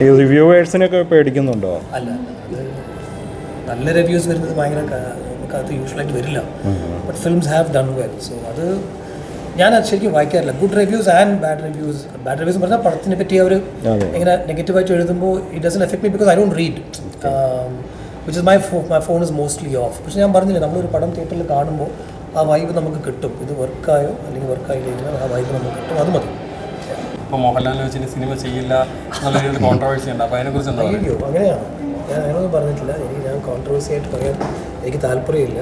ഈ റിവ്യൂവേഴ്സിനൊക്കെ പേടിക്കുന്നുണ്ടോ? അല്ല അത് നല്ല റിവ്യൂസ് വരുന്നത് ഭയങ്കര ക- നമുക്കത് യൂഷ്വലായിട്ട് വരില്ല. But films have done well so അത് ഞാൻ അത് ശരിക്കും വായിക്കാറില്ല. Good reviews and bad reviews bad reviews എന്ന് പറഞ്ഞാൽ പടത്തിനെ പറ്റി അവർ അതെ. ഇങ്ങനെ നെഗറ്റീവായിട്ട് എഴുതുമ്പോൾ it doesn't effect me because I don't read which is my ഫോ my phone is mostly off പക്ഷെ ഞാൻ പറഞ്ഞില്ലേ നമ്മളൊരു പടം തിയേറ്ററിൽ കാണുമ്പോൾ ആ വൈബ് നമുക്ക് കിട്ടും. ഇത് വർക്കായോ അല്ലെങ്കിൽ വർക്കായില്ലെങ്കിൽ ആ വൈബ് നമുക്ക് കിട്ടും. അത് മതി. ഇപ്പോൾ മോഹൻലാലിനെ വെച്ചിട്ട് സിനിമ ചെയ്യില്ല എന്നുള്ള കോൺട്രവേഴ്സി ഉണ്ട്. അപ്പോൾ അതിനെക്കുറിച്ച് എന്താ അങ്ങനെയാണ്. ഞാൻ അങ്ങനെയൊന്നും പറഞ്ഞിട്ടില്ല. എനിക്ക് ഞാൻ കോൺട്രവേഴ്സി ആയിട്ട് പറയാൻ എനിക്ക് താല്പര്യമില്ല.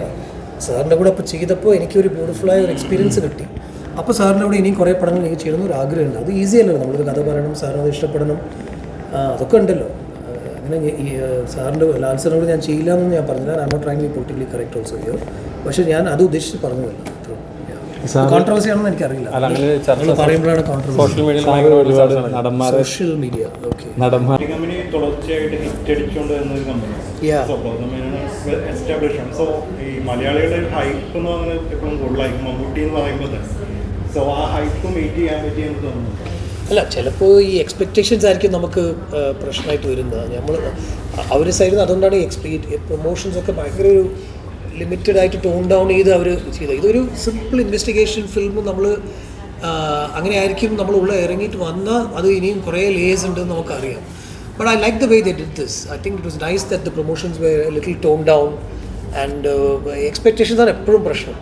സാറിന്റെ കൂടെ അപ്പോൾ ചെയ്തപ്പോൾ എനിക്കൊരു ബ്യൂട്ടിഫുള്ളായ ഒരു എക്സ്പീരിയൻസ് കിട്ടി. അപ്പോൾ സാറിന്റെ കൂടെ ഇനിയും കുറേ പടങ്ങൾ എനിക്ക് ചെയ്യണമെന്ന് ഒരു ആഗ്രഹമുണ്ട്. അത് ഈസി അല്ലല്ലോ. നമ്മളൊരു കഥ പറയണം സാറിന് അത് ഇഷ്ടപ്പെടണം. അതൊക്കെ ഉണ്ടല്ലോ. അങ്ങനെ സാറിന്റെ ലാൽ സാറിനോട് ഞാൻ ചെയ്യില്ല എന്നൊന്നും ഞാൻ പറഞ്ഞില്ല. I not trying politically correct also യോ പക്ഷേ ഞാൻ അത് ഉദ്ദേശിച്ച് പറഞ്ഞതല്ല. കോൺട്രവേഴ്സി ആണെന്ന് എനിക്കറിയില്ല. പറയുമ്പോഴാണ് കോൺട്രവേഴ്സി സോഷ്യൽ മീഡിയ ഓക്കെ നടന്മാർ കമ്പനി തുടർച്ചയായിട്ട് ഹിറ്റ് അടിച്ചുകൊണ്ട് കമ്പനിയാണ് Yeah. സോ എസ്റ്റാബ്ലിഷ് ആണ്. സോ ഈ മലയാളികളുടെ ഒരു ഹൈപ്പ് എന്ന് പറയുന്നത് എപ്പോഴും കൂടുതലായിരിക്കും മമ്മൂട്ടി എന്ന് പറയുമ്പോൾ സോ ആ ഹൈപ്പ് മീറ്റ് ചെയ്യാൻ പറ്റിയെന്ന് തോന്നുന്നു? അല്ല ചിലപ്പോൾ ഈ എക്സ്പെക്റ്റേഷൻസ് ആയിരിക്കും നമുക്ക് പ്രശ്നമായിട്ട് വരുന്നത്. നമ്മൾ അവർ സൈഡിൽ നിന്ന് അതുകൊണ്ടാണ് ഈ എക്സ്പെക്ട് പ്രൊമോഷൻസ് ഒക്കെ ഭയങ്കര ഒരു ലിമിറ്റഡ് ആയിട്ട് ടോൺ ഡൗൺ ചെയ്ത് അവർ ചെയ്ത ഇതൊരു സിമ്പിൾ ഇൻവെസ്റ്റിഗേഷൻ ഫിലിം നമ്മൾ അങ്ങനെ ആയിരിക്കും നമ്മൾ ഉള്ള ഇറങ്ങിയിട്ട് വന്നാൽ അത് ഇനിയും കുറേ ലേസ് ഉണ്ടെന്ന് നമുക്കറിയാം. But I like the way they did this I think it was nice that the promotions were little tone down and expectations ആണ് എപ്പോഴും പ്രശ്നം.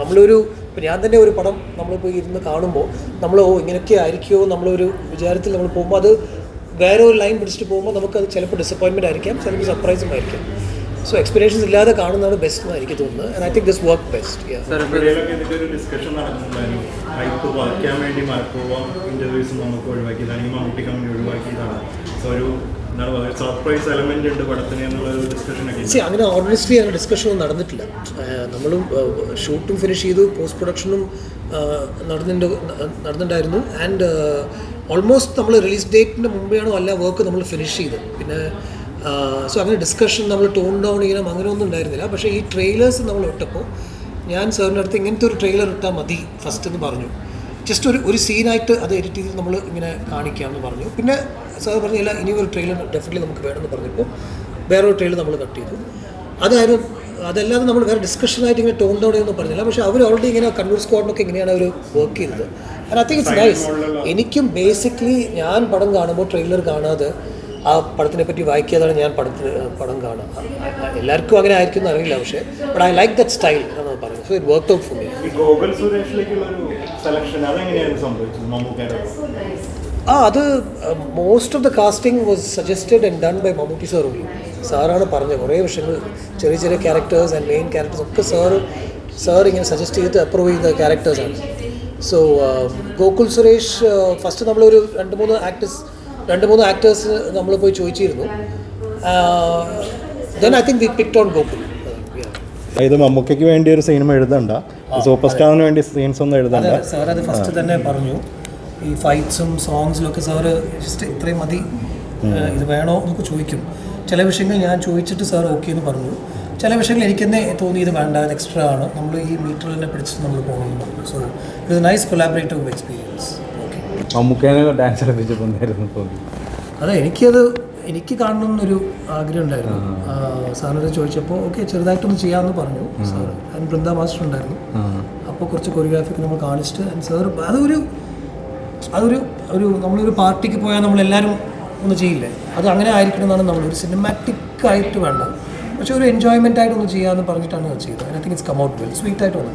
നമ്മളൊരു ഇപ്പം ഞാൻ തന്നെ ഒരു പടം നമ്മളിപ്പോൾ ഇരുന്ന് കാണുമ്പോൾ നമ്മൾ ഓ ഇങ്ങനെയൊക്കെ ആയിരിക്കുമോ നമ്മളൊരു വിചാരത്തിൽ നമ്മൾ പോകുമ്പോൾ അത് വേറെ ഒരു ലൈൻ പിടിച്ചിട്ട് പോകുമ്പോൾ നമുക്കത് ചിലപ്പോൾ ഡിസപ്പോയിൻമെന്റ് ആയിരിക്കാം ചിലപ്പോൾ സർപ്രൈസും ആയിരിക്കാം. സോ എക്സ്പെക്ടേഷൻസ് ഇല്ലാതെ കാണുന്നതാണ് ബെസ്റ്റ് എന്ന് എനിക്ക് തോന്നുന്നത്. And I think this work best ഇവിടെയൊക്കെ ഇതിന്റെ ഒരു ഡിസ്കഷൻ നടക്കുന്നുണ്ടായിരുന്നു ഹൈപ്പ് വഹിക്കാൻ വേണ്ടി മനഃപൂർവം ഇന്റർവ്യൂസ് നമുക്ക് ഒഴിവാക്കിയതാണ് അല്ലെങ്കിൽ മമ്മൂട്ടി കമ്പനി ഒഴിവാക്കിയതാണ്. സോ ഒരു എന്താണ് സർപ്രൈസ് എലമെന്റ് ഉണ്ട് പടത്തിന് എന്നുള്ള ഒരു ഡിസ്കഷനൊക്കെ സി അങ്ങനെ ഓർഗനൈസ്ലി അങ്ങനെ ഡിസ്കഷൻ ഒന്നും നടന്നിട്ടില്ല. നമ്മൾ നമ്മളും ഷൂട്ടും ഫിനിഷ് ചെയ്തു പോസ്റ്റ് പ്രൊഡക്ഷനും നടന്നിട്ട് നടന്നിട്ടുണ്ടായിരുന്നു ആൻഡ് ഓൾമോസ്റ്റ് നമ്മൾ റിലീസ് ഡേറ്റിന് മുമ്പെയാണോ അല്ല വർക്ക് നമ്മൾ ഫിനിഷ് ചെയ്തത്. പിന്നെ സോ അങ്ങനെ ഡിസ്കഷൻ നമ്മൾ ടോൺ ഡൗൺ ചെയ്യണം അങ്ങനെ ഒന്നും ഉണ്ടായിരുന്നില്ല. പക്ഷേ ഈ ട്രെയിലേഴ്സ് നമ്മൾ ഇട്ടപ്പോൾ ഞാൻ സാറിന്റെ അടുത്ത് ഇങ്ങനത്തെ ഒരു ട്രെയിലർ ഇട്ടാൽ മതി ഫസ്റ്റ് എന്ന് പറഞ്ഞു. ജസ്റ്റ് ഒരു ഒരു സീനായിട്ട് അത് എഡിറ്റ് ചെയ്ത് നമ്മൾ ഇങ്ങനെ കാണിക്കാമെന്ന് പറഞ്ഞു. പിന്നെ സാർ പറഞ്ഞില്ല ഇനി ഒരു ട്രെയിലർ ഡെഫിനറ്റ്ലി നമുക്ക് വേണമെന്ന് പറഞ്ഞപ്പോൾ വേറൊരു ട്രെയിലർ നമ്മൾ കട്ട് ചെയ്തു. അതായിരുന്നു അതല്ലാതെ നമ്മൾ വേറെ ഡിസ്കഷനായിട്ട് ഇങ്ങനെ ടോൺ ഡൗൺ ചെയ്യുന്നു പറഞ്ഞില്ല. പക്ഷേ അവർ ഓൾറെഡി ഇങ്ങനെ കണ്ണൂർ സ്ക്വാഡിനൊക്കെ ഇങ്ങനെയാണ് അവർ വർക്ക് ചെയ്തത്. ഐ തിങ്ക് ഇറ്റ്സ് നൈസ് എനിക്കും ബേസിക്കലി ഞാൻ പടം കാണുമ്പോൾ ട്രെയിലർ കാണാതെ ആ പടത്തിനെ പറ്റി വായിക്കാതാണ് ഞാൻ പടത്തിന് പടം കാണുക. എല്ലാവർക്കും അങ്ങനെ ആയിരിക്കും എന്ന് അറിയില്ല പക്ഷേ but I like that style എന്നാണ് പറയുന്നത്. So it work out for me ആ അത് most of the casting was suggested and done by Mammootty sir ഉള്ളി സാറാണ് പറഞ്ഞത്. കുറേ വിഷയങ്ങൾ ചെറിയ ചെറിയ ക്യാരക്ടേഴ്സ് ആൻഡ് മെയിൻ ക്യാരക്ടേഴ്സ് ഒക്കെ സാർ സാർ ഇങ്ങനെ സജസ്റ്റ് ചെയ്ത് അപ്രൂവ് ചെയ്ത ക്യാരക്ടേഴ്സാണ് സോ ഗോകുൽ സുരേഷ് ഫസ്റ്റ് നമ്മളൊരു രണ്ട് മൂന്ന് ആക്ടേഴ്സ് രണ്ട് മൂന്ന് ആക്ടേഴ്സ് നമ്മൾ പോയി ചോദിച്ചിരുന്നു. Then I think we picked on Gokul. ഇത് മമ്മൂക്കയ്ക്ക് വേണ്ടി ഒരു സിനിമ എഴുതണ്ട. സൂപ്പർ സ്റ്റാറിന് വേണ്ടി സീൻസ് ഒന്നും എഴുതണ്ട. സാർ അത് ഫസ്റ്റ് തന്നെ പറഞ്ഞു. ഈ ഫൈറ്റ്സും സോങ്സിലൊക്കെ സാറ് ജസ്റ്റ് ഇത്രയും മതി. ഇത് വേണോ എന്നൊക്കെ ചോദിക്കും. ചില വിഷയങ്ങൾ ഞാൻ ചോദിച്ചിട്ട് സാർ ഓക്കെ എന്ന് പറഞ്ഞു. ചില വിഷയങ്ങൾ എനിക്ക് തന്നെ ഇത് വേണ്ട എക്സ്ട്രാ ആണ്. നമ്മൾ ഈ മീറ്ററിൽ തന്നെ പിടിച്ചിട്ട് നമ്മൾ പോകണമെന്ന് പറഞ്ഞു. So it nice collaborative experience മമ്മൂക്കേനെ dance കളിപ്പിച്ചപ്പോൾ എന്തായിരുന്നു തോന്നി? അതെ എനിക്കത് എനിക്ക് കാണണം എന്നൊരു ആഗ്രഹം ഉണ്ടായിരുന്നു. സാറിനോട് ചോദിച്ചപ്പോൾ ഓക്കെ ചെറുതായിട്ടൊന്ന് ചെയ്യാമെന്ന് പറഞ്ഞു. സാർ ബൃന്ദ മാസ്റ്റർ ഉണ്ടായിരുന്നു. അപ്പോൾ കുറച്ച് കൊറിയോഗ്രാഫിക്ക് നമ്മൾ കാണിച്ചിട്ട് സാർ അതൊരു അതൊരു ഒരു നമ്മളൊരു പാർട്ടിക്ക് പോയാൽ നമ്മളെല്ലാവരും ഒന്ന് ചെയ്യില്ലേ? അത് അങ്ങനെ ആയിരിക്കണം എന്നാണ് നമ്മൾ ഒരു സിനിമാറ്റിക് ആയിട്ട് വേണ്ട പക്ഷെ ഒരു എൻജോയ്മെന്റ് ആയിട്ട് ഒന്ന് ചെയ്യാമെന്ന് പറഞ്ഞിട്ടാണ് അത് ചെയ്തത്. I think it's come out well sweet ആയിട്ട് വന്നു